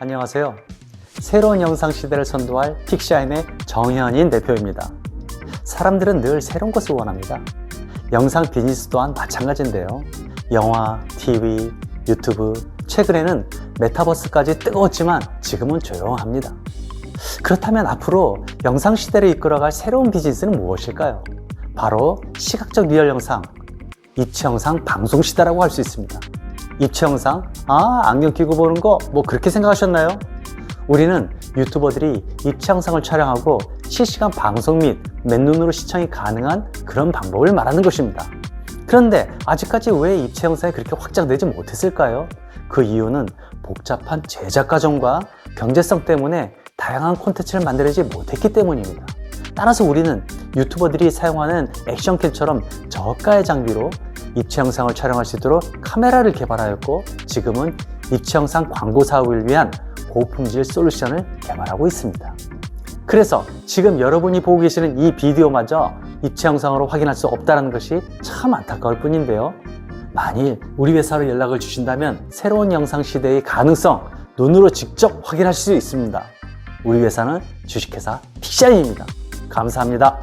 안녕하세요. 새로운 영상 시대를 선도할 픽샤인의 정현인 대표입니다. 사람들은 늘 새로운 것을 원합니다. 영상 비즈니스 또한 마찬가지인데요. 영화, TV, 유튜브, 최근에는 메타버스까지 뜨거웠지만 지금은 조용합니다. 그렇다면 앞으로 영상 시대를 이끌어갈 새로운 비즈니스는 무엇일까요? 바로 시각적 리얼 영상, 입체 영상 방송 시대라고 할 수 있습니다. 입체 영상? 아, 안경 끼고 보는 거 뭐 그렇게 생각하셨나요? 우리는 유튜버들이 입체 영상을 촬영하고 실시간 방송 및 맨눈으로 시청이 가능한 그런 방법을 말하는 것입니다. 그런데 아직까지 왜 입체 영상이 그렇게 확장되지 못했을까요? 그 이유는 복잡한 제작 과정과 경제성 때문에 다양한 콘텐츠를 만들지 못했기 때문입니다. 따라서 우리는 유튜버들이 사용하는 액션 캠처럼 저가의 장비로 입체 영상을 촬영할 수 있도록 카메라를 개발하였고 지금은 입체 영상 광고 사업을 위한 고품질 솔루션을 개발하고 있습니다. 그래서 지금 여러분이 보고 계시는 이 비디오마저 입체 영상으로 확인할 수 없다는 것이 참 안타까울 뿐인데요. 만일 우리 회사로 연락을 주신다면 새로운 영상 시대의 가능성 눈으로 직접 확인하실 수 있습니다. 우리 회사는 주식회사 픽샤인입니다. 감사합니다.